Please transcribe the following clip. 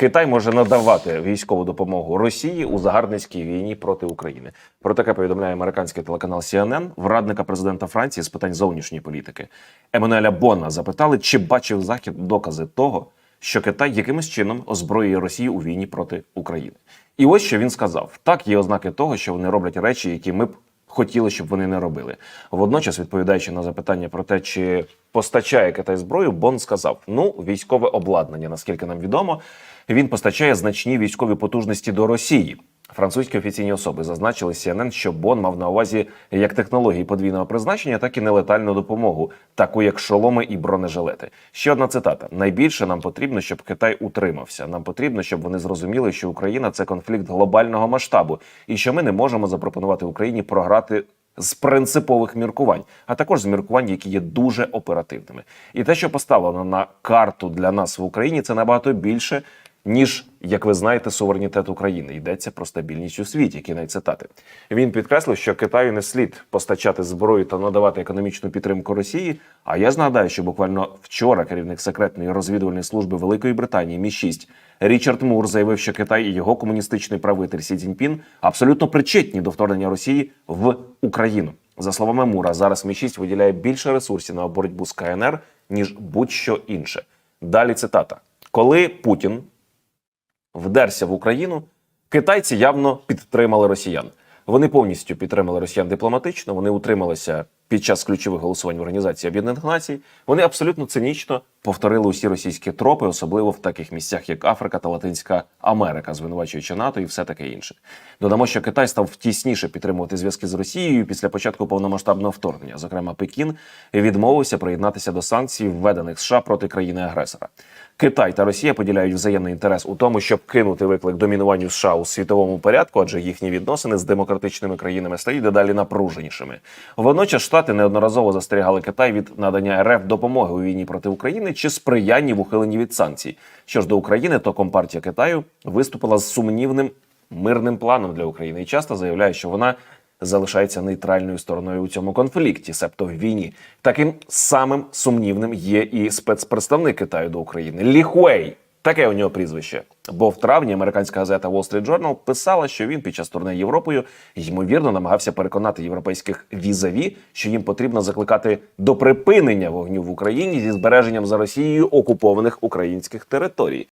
Китай може надавати військову допомогу Росії у загарбницькій війні проти України. Про таке повідомляє американський телеканал CNN. В радника президента Франції з питань зовнішньої політики Еммануеля Бонна запитали, чи бачив захід докази того, що Китай якимось чином озброює Росію у війні проти України. І ось що він сказав: так є ознаки того, що вони роблять речі, які ми б хотіли, щоб вони не робили. Водночас, відповідаючи на запитання про те, чи постачає Китай зброю, Бон сказав: ну, військове обладнання, наскільки нам відомо, він постачає значні військові потужності до Росії. Французькі офіційні особи зазначили CNN, що Бон мав на увазі як технології подвійного призначення, так і нелетальну допомогу, таку як шоломи і бронежилети. Ще одна цитата: найбільше нам потрібно, щоб Китай утримався. Нам потрібно, щоб вони зрозуміли, що Україна це конфлікт глобального масштабу, і що ми не можемо запропонувати Україні програти. З принципових міркувань, а також з міркувань, які є дуже оперативними, і те, що поставлено на карту для нас в Україні, це набагато більше ніж, як ви знаєте, суверенітет України. Йдеться про стабільність у світі. Кінець цитати. Він підкреслив, що Китаю не слід постачати зброю та надавати економічну підтримку Росії. А я ж нагадаю, що буквально вчора керівник секретної розвідувальної служби Великої Британії Мі 6 Річард Мур заявив, що Китай і його комуністичний правитель Сі Цзіньпін абсолютно причетні до вторгнення Росії в Україну. За словами Мура, зараз Мі 6 виділяє більше ресурсів на боротьбу з КНР ніж будь-що інше. Далі цитата: коли Путін вдерся в Україну, китайці явно підтримали росіян. Вони повністю підтримали росіян дипломатично. Вони утрималися під час ключових голосувань в Організації Об'єднаних Націй. Вони абсолютно цинічно повторили усі російські тропи, особливо в таких місцях, як Африка та Латинська Америка, звинувачуючи НАТО і все таке інше. Додамо, що Китай став тісніше підтримувати зв'язки з Росією після початку повномасштабного вторгнення. Зокрема, Пекін відмовився приєднатися до санкцій, введених США проти країни-агресора. Китай та Росія поділяють взаємний інтерес у тому, щоб кинути виклик домінуванню США у світовому порядку, адже їхні відносини з демократичними країнами стають дедалі напруженішими. Водночас Штати неодноразово застерігали Китай від надання РФ допомоги у війні проти України чи сприяння в ухиленні від санкцій. Що ж до України, то компартія Китаю виступила з сумнівним мирним планом для України і часто заявляє, що вона залишається нейтральною стороною у цьому конфлікті, себто в війні. Таким самим сумнівним є і спецпредставник Китаю до України Лі Хуей. Таке у нього прізвище. Бо в травні американська газета Wall Street Journal писала, що він під час турне Європою ймовірно намагався переконати європейських візаві, що їм потрібно закликати до припинення вогню в Україні зі збереженням за Росією окупованих українських територій.